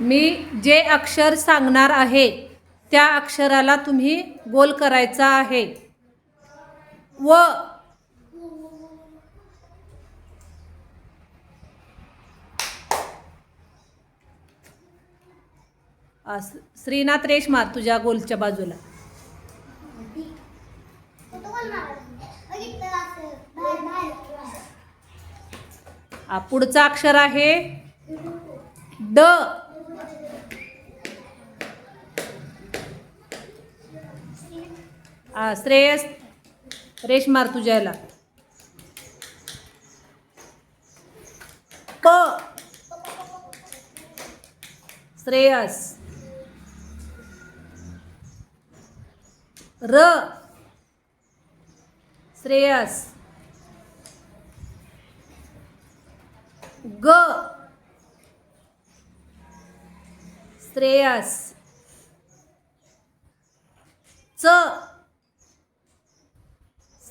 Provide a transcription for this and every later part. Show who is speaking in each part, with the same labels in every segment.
Speaker 1: मी जे अक्षर सांगणार आहे त्या अक्षराला तुम्ही गोल करायचा आहे. व श्रीनाथ रेश श्रीनाथ तुझ्या गोलच्या बाजूला. पुढचा अक्षर आहे ड. श्रेयस रेश मार तुझ्याला. प. श्रेयस. र. श्रेयस. ग. श्रेयस. च.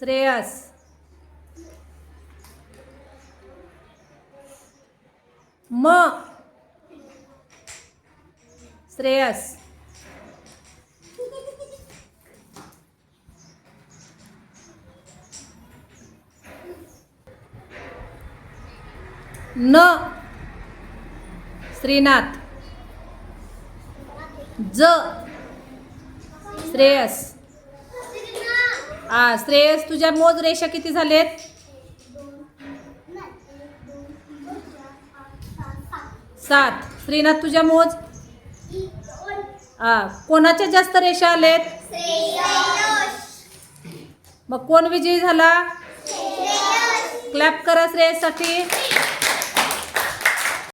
Speaker 1: श्रेयस. म. श्रेयस. न. श्रीनाथ. ज. श्रेयस. आ श्रेयस तुझ्या मोज रेषा किती झालेत? सात. श्रीनाथ तुझ्या मोज? आ कोणाच्या जास्त रेषा आलेत? मग कोण विजयी झाला? क्लॅप करा श्रेयससाठी.